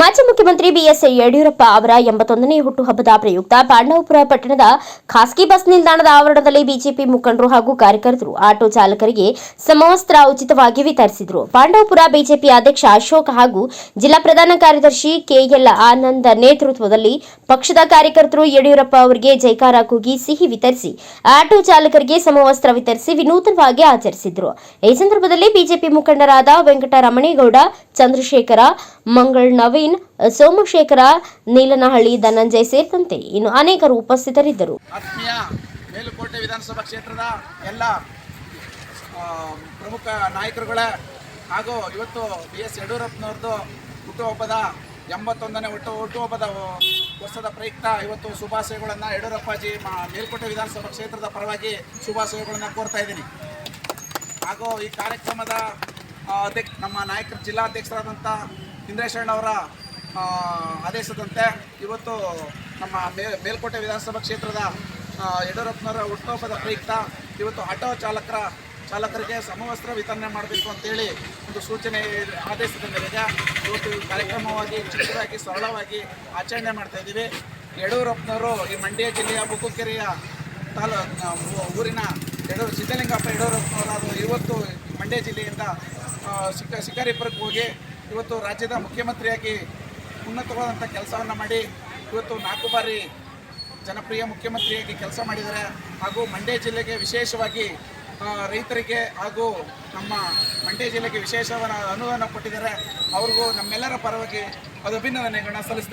ಮಾಜಿ ಮುಖ್ಯಮಂತ್ರಿ ಬಿಎಸ್ ಯಡಿಯೂರಪ್ಪ ಅವರ ಎಂಬತ್ತೊಂದನೇ ಹುಟ್ಟುಹಬ್ಬದ ಪ್ರಯುಕ್ತ ಪಾಂಡವಪುರ ಪಟ್ಟಣದ ಖಾಸಗಿ ಬಸ್ ನಿಲ್ದಾಣದ ಆವರಣದಲ್ಲಿ ಬಿಜೆಪಿ ಮುಖಂಡರು ಹಾಗೂ ಕಾರ್ಯಕರ್ತರು ಆಟೋ ಚಾಲಕರಿಗೆ ಸಮವಸ್ತ್ರ ಉಚಿತವಾಗಿ ವಿತರಿಸಿದರು. ಪಾಂಡವಪುರ ಬಿಜೆಪಿ ಅಧ್ಯಕ್ಷ ಅಶೋಕ್ ಹಾಗೂ ಜಿಲ್ಲಾ ಪ್ರಧಾನ ಕಾರ್ಯದರ್ಶಿ ಕೆಎಲ್ ಆನಂದ್ ನೇತೃತ್ವದಲ್ಲಿ ಪಕ್ಷದ ಕಾರ್ಯಕರ್ತರು ಯಡಿಯೂರಪ್ಪ ಅವರಿಗೆ ಜೈಕಾರ ಕೂಗಿ ಸಿಹಿ ವಿತರಿಸಿ, ಆಟೋ ಚಾಲಕರಿಗೆ ಸಮವಸ್ತ್ರ ವಿತರಿಸಿ ವಿನೂತನವಾಗಿ ಆಚರಿಸಿದರು. ಈ ಸಂದರ್ಭದಲ್ಲಿ ಬಿಜೆಪಿ ಮುಖಂಡರಾದ ವೆಂಕಟರಮಣೇಗೌಡ ಚಂದ್ರಶೇಖರ, ಮಂಗಳ್ ನವೀನ್, ಸೋಮಶೇಖರ, ನೀಲನಹಳ್ಳಿ, ಧನಂಜಯ್ ಸೇರಿದಂತೆ ಇನ್ನು ಅನೇಕರು ಉಪಸ್ಥಿತರಿದ್ದರು. ಮೇಲುಕೋಟೆ ವಿಧಾನಸಭಾ ಕ್ಷೇತ್ರದ ಎಲ್ಲ ಪ್ರಮುಖ ನಾಯಕರುಗಳೇ ಹಾಗೂ ಇವತ್ತು ಬಿ ಎಸ್ ಯಡಿಯೂರಪ್ಪನವ್ರದ್ದು ಹುಟ್ಟುಹಬ್ಬದ ಎಂಬತ್ತೊಂದನೇ ಹುಟ್ಟು ಹುಟ್ಟುಹಬ್ಬದ ವರ್ಷದ ಪ್ರಯುಕ್ತ ಇವತ್ತು ಶುಭಾಶಯಗಳನ್ನು ಯಡಿಯೂರಪ್ಪಾಜಿ ಮ- ಮೇಲುಕೋಟೆ ವಿಧಾನಸಭಾ ಕ್ಷೇತ್ರದ ಪರವಾಗಿ ಶುಭಾಶಯಗಳನ್ನು ಕೋರ್ತಾ ಇದ್ದೀನಿ. ಹಾಗೂ ಈ ಕಾರ್ಯಕ್ರಮದ ಅಧ್ಯಕ್ಷ, ನಮ್ಮ ನಾಯಕರ ಜಿಲ್ಲಾಧ್ಯಕ್ಷರಾದಂಥ ಇಂದ್ರೇಶಣ್ಣವರ ಆದೇಶದಂತೆ ಇವತ್ತು ನಮ್ಮ ಮೇಲ್ಕೋಟೆ ವಿಧಾನಸಭಾ ಕ್ಷೇತ್ರದ ಯಡಿಯೂರಪ್ಪನವರ ಹುಟ್ಟುಹಬ್ಬದ ಪ್ರಯುಕ್ತ ಇವತ್ತು ಆಟೋ ಚಾಲಕರ, ಚಾಲಕರಿಗೆ ಸಮವಸ್ತ್ರ ವಿತರಣೆ ಮಾಡಬೇಕು ಅಂತೇಳಿ ಒಂದು ಸೂಚನೆ, ಆದೇಶದ ಮೇರೆಗೆ ಇವತ್ತು ಕಾರ್ಯಕ್ರಮವಾಗಿ ಚಿಕ್ಕದಾಗಿ ಸರಳವಾಗಿ ಆಚರಣೆ ಮಾಡ್ತಾ ಇದ್ದೀವಿ. ಯಡಿಯೂರಪ್ಪನವರು ಈ ಮಂಡ್ಯ ಜಿಲ್ಲೆಯ ಬುಕ್ಕುಕೆರೆಯ ತಾಲೂ ಊರಿನ ಯಡೂರು ಸಿದ್ದಲಿಂಗಪ್ಪ ಯಡಿಯೂರಪ್ಪನವರಾದ ಇವತ್ತು ಮಂಡ್ಯ ಜಿಲ್ಲೆಯಿಂದ ಶಿಕ ಶಿಕಾರಿಪುರಕ್ಕೆ ಹೋಗಿ ಇವತ್ತು ರಾಜ್ಯದ ಮುಖ್ಯಮಂತ್ರಿಯಾಗಿ ಉನ್ನತವಾದಂಥ ಕೆಲಸವನ್ನು ಮಾಡಿ ಇವತ್ತು ನಾಲ್ಕು ಬಾರಿ ಜನಪ್ರಿಯ ಮುಖ್ಯಮಂತ್ರಿಯಾಗಿ ಕೆಲಸ ಮಾಡಿದ್ದಾರೆ. ಹಾಗೂ ಮಂಡ್ಯ ಜಿಲ್ಲೆಗೆ ವಿಶೇಷವಾಗಿ ರೈತರಿಗೆ ಹಾಗೂ ನಮ್ಮ ಮಂಡ್ಯ ಜಿಲ್ಲೆಗೆ ವಿಶೇಷವಾದ ಅನುದಾನ ಕೊಟ್ಟಿದ್ದಾರೆ. ಅವ್ರಿಗೂ ನಮ್ಮೆಲ್ಲರ ಪರವಾಗಿ ಅದು ಅಭಿನಂದನೆಗಳನ್ನ ಸಲ್ಲಿಸ್ತಾರೆ